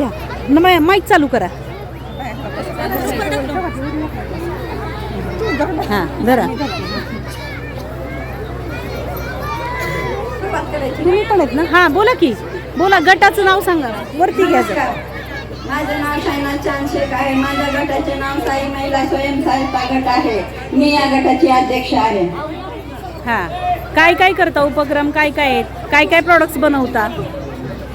घ्या. न माईक चालू करा. हां धरा. तुम्ही पण आहेत ना? हां बोला की. बोला गटाचं नाव सांगा. वरती घ्या. माझं नाव शायना चांद शेख आहे. माझ्या गटाचे नाव साई महिला स्वयंसहायता गट आहे. मी या गटाची अध्यक्ष आहे. हां. काय काय करता उपक्रम? काय काय? आहेत काय काय प्रॉडक्ट्स बनवता प्रोडक्ट बनवत?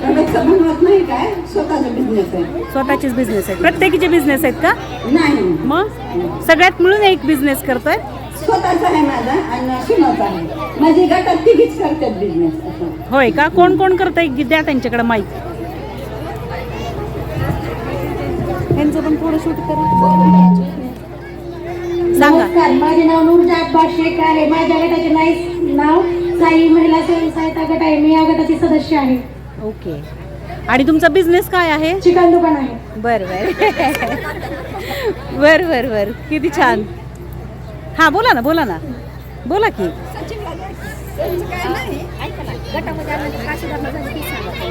नाही काय? स्वतःचा बिझनेस आहे. स्वतःचेच बिझनेस आहेत. प्रत्येकीचे बिझनेस आहेत का? नाही. मग? सगळ्यात मिळून एक बिझनेस करतोय? स्वतःचा आहे माझा आणि सुनाचा आहे. माझी गटात तिघीच करतात बिझनेस असं. होय का? कोण कोण करतंय? द्या त्यांच्याकडे माईक यांचं पण थोडं शूट करा. सांगा. नमस्कार माझे नाव नूरजा अब्बास शेख आहे. माझ्या गटाचे नाई नाव साई महिला स्वयंसहायता गट आहे. मी या गटाची सदस्य आहे. ओके. आणि तुमचा बिझनेस काय आहे? चिकन दुकान आहे. बर बर. बर बर बर. किती छान. हां बोला ना बोला ना. बोला की.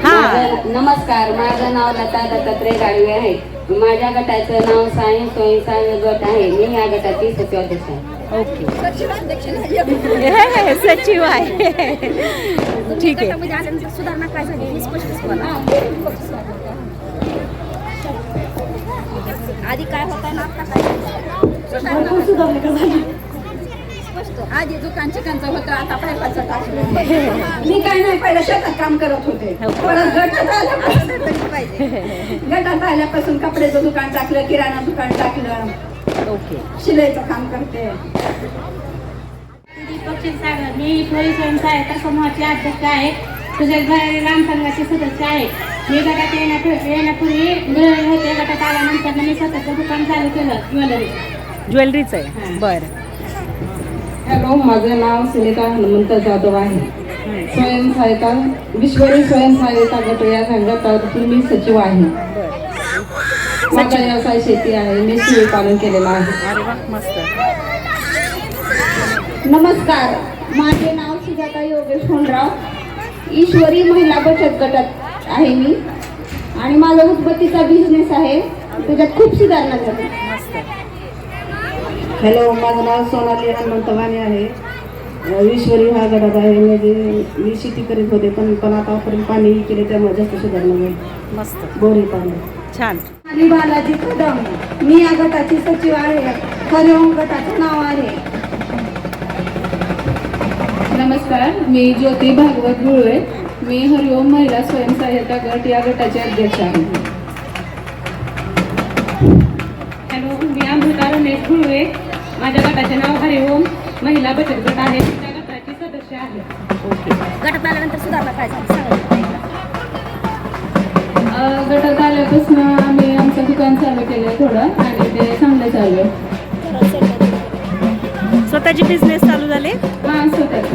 हां. नमस्कार माझं नाव लता दत्तात्रय गाडवे आहे. माझ्या गटाचं नाव सायन्स स्वयंसहाय्य गट आहे. मी या गटाची सचिवाध्यक्ष आहे. ओके. सचिव आहे. ठीक आहे. सुधारणा काय झाली? हे स्पष्ट आधी काय होता ना आता काय स्पष्ट. आधी दुकान चिकनचं होतं आता पायपाचं मी काय नाही पहिलं शेतात काम करत होते. परत गटात आल्यापासून तरी पाहिजे. गटात आल्यापासून कपड्याचं दुकान टाकलं किराणा दुकान टाकलं. ओके. शिलाईचं काम करते. दीपक सागर मी इथोरी स्वयंसहायता समूहाचे अध्यक्ष आहे. तुझ्या ग्राम संघाचे सदस्य आहे मी गटात येण्यापूर्वी येण्यापूर्वी मिळवले होते. गटात आल्यानंतर मी स्वतःचं दुकान चालू केलं. ज्वेलरी. ज्वेलरीचं आहे. बरं. हॅलो माझं नाव सुनीता हनुमंत जाधव आहे. स्वयंसहायता विश्वरी स्वयंसहायता गट या संघातर्फे मी सचिव आहे. माझा व्यवसाय शेती आहे. मी शेळी पालन केलेलं आहे. अरे वा मस्त. नमस्कार. माझे नाव सुजाता योगेश होनराव. ईश्वरी महिला बचत गटात आहे मी. आणि माझा उदबत्तीचा बिझनेस आहे. त्याच्यात खूप सुधारणा झाली. हॅलो माझं नाव सोनाली हनुमंत वाणी आहे. ईश्वरी हा गटात आहे. म्हणजे मी शेती करीत होते पण पण आतापर्यंत पाणी केले त्यामुळे जास्त सुधारणा झाली. मस्त. बोरी पाणी छान. आणि बालाजी कदम. मी या गटाची सचिव आहे. हरिओम गटाचं नाव आहे. नमस्कार मी ज्योती भागवत गुळवे. मी हरिओम महिला स्वयंसहायता गट या गटाचे अध्यक्ष आहे. हॅलो मी अमृता रमेश गुळवे. माझ्या गटाचे नाव हरिओम महिला बचत गट आहे. त्या गटाची सदस्य आहे. गटात आल्यानंतर सुधारणा काय गटात आल्यापासून आम्ही आमचं दुकान चालू केलं आहे थोडं आणि ते चांगलं चालू आहे स्वतःचे बिझनेस चालू झाले? हां स्वतःच.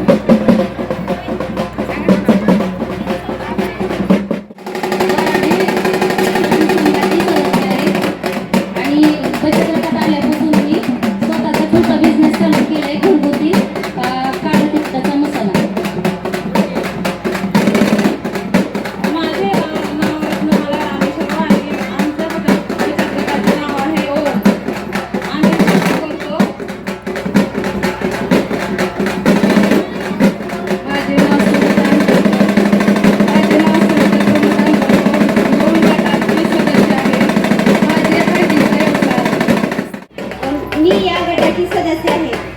गटाची सदस्य आहे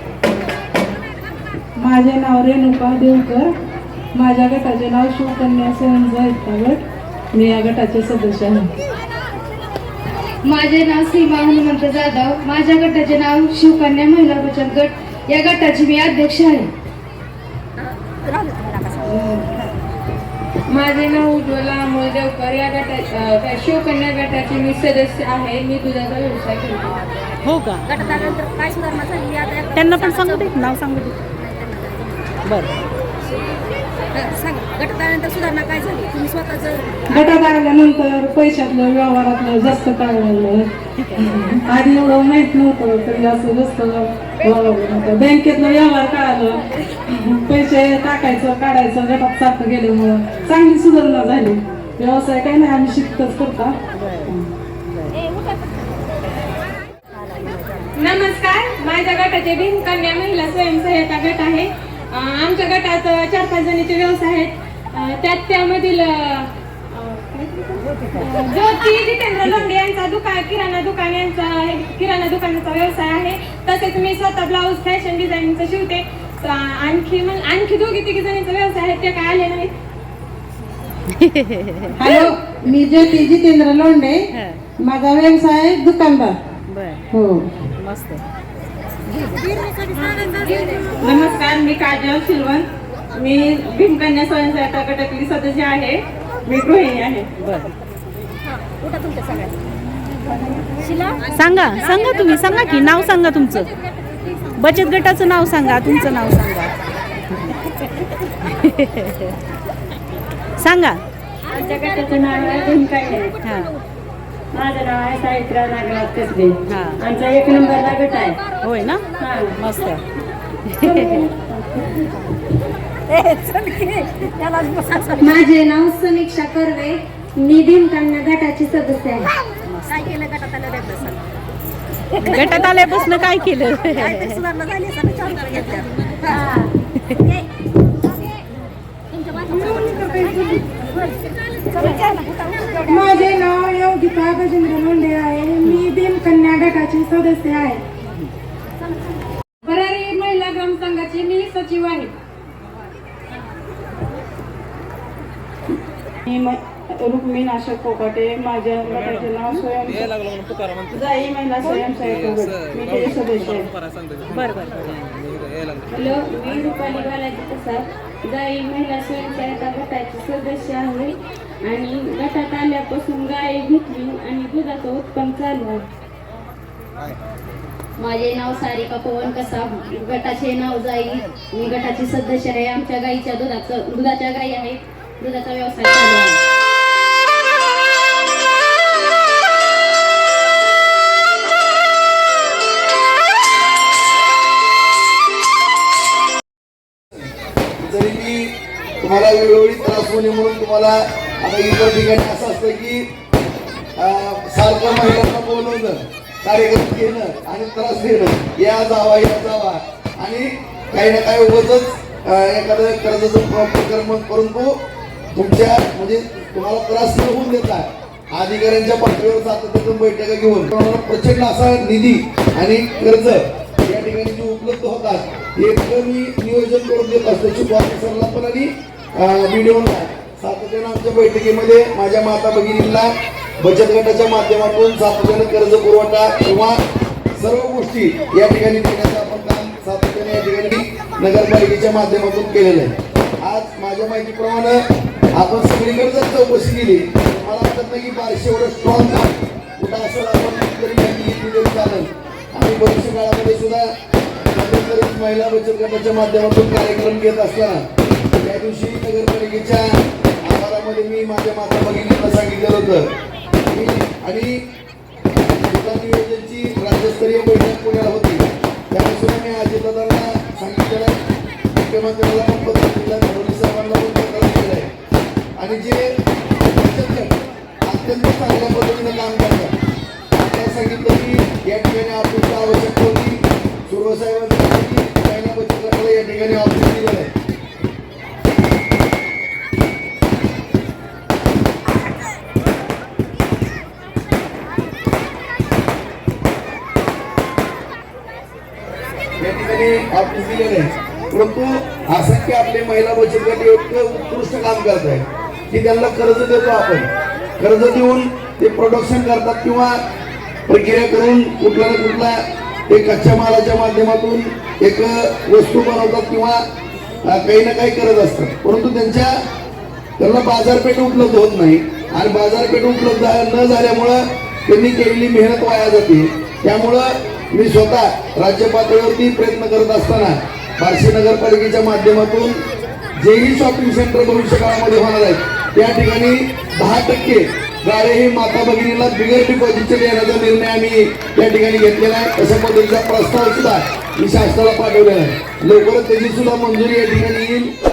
माझे नाव रेणुका देवकर. माझ्या गटाचे नाव शिवकन्या स्वयंसहायता गट मी या गटाचे सदस्य आहे. माझे नाव सीमा हनुमंत जाधव. माझ्या गटाचे नाव शिवकन्या महिला बचत गट. या गटाची मी अध्यक्ष आहे. माझे नाव उज्ज्वला अमोल देवकर या गटा शिवकन्या गटाचे मी सदस्य आहे. मी दुधाचा व्यवसाय करतो. हो का? गटात आल्यानंतर काय सुधारणा झाली? आता त्यांना पण सांगू दे. नाव सांगू दे. बरं. गटात आल्यानंतर काय पैशातलं व्यवहारातलं जास्त कळलं आधी एवढं माहीत नव्हतं तरी असं जास्त. बँकेतलं व्यवहार कळालं. पैसे टाकायचं काढायचं गटात सारखं गेल्यामुळं चांगली सुधारणा झाली. व्यवसाय काय नाही आम्ही शिकतच करता. नमस्कार माझ्या गटाचे भीमकन्या महिला स्वयंसहायता गट आहे. आमच्या गटात चार पाच जणीचे व्यवसाय आहेत. त्यात त्यामधील ज्योती जितेंद्र लोंढे यांचा दुकान किराणा दुकान यांचा किराणा दुकानाचा व्यवसाय आहे. तसेच मी स्वतः ब्लाऊज फॅशन डिझाईनिंगचं शिवते. आणखी मग आणखी दोघी तिघी जणींचा व्यवसाय आहे ते काय आले नाहीत. हॅलो मी ज्योती जितेंद्र लोंढे. माझा व्यवसाय दुकानदार. बर. हो. मस्त. नमस्कार मी काजल शिलवंत. मी भीमकन्या स्वयंसहायता गटातली सदस्य आहे. मी गृहिणी आहे. सांगा सांगा तुम्ही सांगा की नाव सांगा तुमचं. बचत गटाचं नाव सांगा तुमचं नाव सांगा. सांगा. आमच्या गटाचं नाव आहे भीमकन्या. हा. माझं नाव आहे सावित्रा नागनाथ कसबे. हा. आमचा एक नंबरला गट आहे. होय ना? हा. मस्त. माझे नाव समीक्षा कर्वे. मी भीमकन्या गटाची सदस्य आहे. काय केलं गटात आलं गटात आल्यापासून काय केलं? काहीतरी सुधारणा झाली असं मी चार घेतल्या. माझे नाव योगिता गजेंद्र लोंढे आहे. मी भीमकन्या गटाची सदस्य आहे. बरारी महिला ग्रामसंघाची मी सचिव आहे. मी म- रुक्मिणी अशोक कोकाटे माझ्या गटाचे नाव स्वयं जाई महिला गट मी त्याचे सदस्य आहे. बर बर. हॅलो मी रुपाली बालाजी प्रसाद. जाई महिला स्वयंसहायता गटाची सदस्य आहे. आणि गटात आल्यापासून गाय घेतली आणि दुधाचं उत्पन्न चालू आहे. माझे नाव सारिका पवन कसा गटाचे नाव जाई. मी गटाची सदस्य आहे. आमच्या गाईच्या दुधाचं दुधाच्या गाई आहेत. दुधाचा व्यवसाय चालू आहे. तुम्हाला वेळोवेळी त्रास होऊ नये म्हणून तुम्हाला आता इतर ठिकाणी असं असतं की सारख्या सारखं महिलांना बोलवणं कार्यक्रम घेणं आणि त्रास देणं या जावा या जावा. आणि काही ना काही उगतच एखादं कर्जाचं प्रकरण मग परंतु तुमच्या म्हणजे तुम्हाला त्रास न होऊन देता अधिकाऱ्यांच्या पातळीवर सातत्यातून बैठका घेऊन. प्रचंड असा निधी आणि कर्ज या ठिकाणी जे उपलब्ध होतात हे मी नियोजन करून देत असतो चिफ ऑफिसरला पण आणि व्हिडिओला सातत्यानं आमच्या बैठकीमध्ये माझ्या माता भगिनींना बचत गटाच्या माध्यमातून सातत्यानं कर्ज पुरवठा किंवा सर्व गोष्टी या ठिकाणी देण्याचं आपण काम सातत्याने या ठिकाणी नगरपालिकेच्या माध्यमातून केलेलं आहे. आज माझ्या माहितीप्रमाणे आपण सगळीकडे जर चौकशी केली मला वाटत नाही की बारशे एवढं स्ट्रॉंग कुठं असेल आपण तरी माहिती घेतली तरी चालेल. आणि भविष्य काळामध्ये सुद्धा महिला बचत गटाच्या माध्यमातून कार्यक्रम घेत असताना दिवशी नगरपालिकेच्या आवारामध्ये मी माझ्या माता भगिनींना सांगितलं होतं. की आणि जिल्हा नियोजनची राज्यस्तरीय बैठक पुण्याला होती. त्यापासून सुद्धा मी अजितदादांना सांगितलेलं आहे. मुख्यमंत्र्याला पण पत्र दिलं फडणवीस साहेबांना पण पत्र दिलेलं आहे. आणि जे अत्यंत चांगल्या पद्धतीने काम करतात. आपल्याला सांगितलं की या ठिकाणी ऑफिसची आवश्यकता होती. सुरवसाहेबांनी सांगितलं की महिला बचत गटाला या ठिकाणी ऑफिस दिलेलं आहे. या ठिकाणी दिलेलं आहे परंतु असंख्य आपले महिला बचत गट इतकं उत्कृष्ट काम करत आहे की त्यांना कर्ज देतो आपण. कर्ज देऊन ते प्रोडक्शन करतात किंवा प्रक्रिया करून कुठला ना कुठला ते कच्च्या मालाच्या माध्यमातून एक वस्तू बनवतात किंवा काही ना काही करत असतात. परंतु त्यांच्या त्यांना बाजारपेठ उपलब्ध होत नाही. आणि बाजारपेठ उपलब्ध न झाल्यामुळं त्यांनी केलेली मेहनत वाया जाते. त्यामुळं मी स्वतः राज्य पातळीवरती प्रयत्न करत असताना बार्शी नगरपालिकेच्या माध्यमातून जेही शॉपिंग सेंटर भविष्य काळामध्ये होणार आहेत त्या ठिकाणी दहा टक्के गाळे हे माता भगिनीला बिगर डिपॉझिटचे देण्याचा निर्णय आम्ही त्या ठिकाणी घेतलेला आहे. तशा पद्धतीचा प्रस्ताव सुद्धा मी शासनाला पाठवलेला आहे. लवकरच त्याची सुद्धा मंजुरी या ठिकाणी येईल.